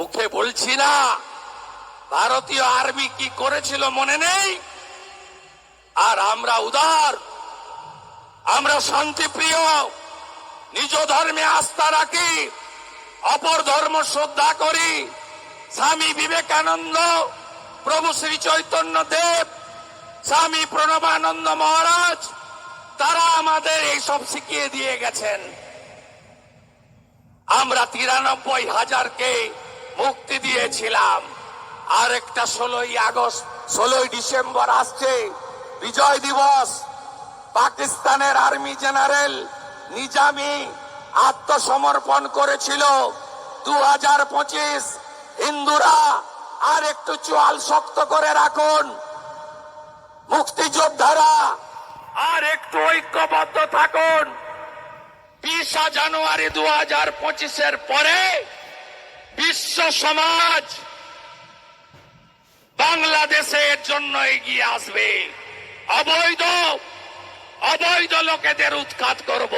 মুখে বলছি না। ভারতীয় আর্মি কি করেছিল মনে নেই? আর আমরা উদার, আমরা শান্তিপ্রিয়, নিজ ধর্মে আস্থা রাখি, অপর ধর্ম শ্রদ্ধা করি। স্বামী বিবেকানন্দ, প্রভু শ্রী চৈতন্য দেব, স্বামী প্রণবানন্দ মহারাজ, তারা আমাদের এইসব শিখিয়ে দিয়ে গেছেন। আমরা তিরানব্বই হাজারকে মুক্তি দিয়েছিলাম। আর একটা ষোলোই আগস্ট, ষোলোই ডিসেম্বর আসছে। বিজয় দিবস। পাকিস্তানের আর্মি জেনারেল নিজামি আত্মসমর্পণ করেছিল। দু হাজার পঁচিশ, হিন্দুরা আর একটু চোয়াল শক্ত করে রাখুন। মুক্তিযোদ্ধারা আর একটু ঐক্যবদ্ধ থাকুন। বিশা জানুয়ারি দু হাজার পঁচিশের পরে সমাজ বাংলাদেশের জন্য এগিয়ে আসবে। অবৈধ অবৈধ লোকেদের উৎখাত করব।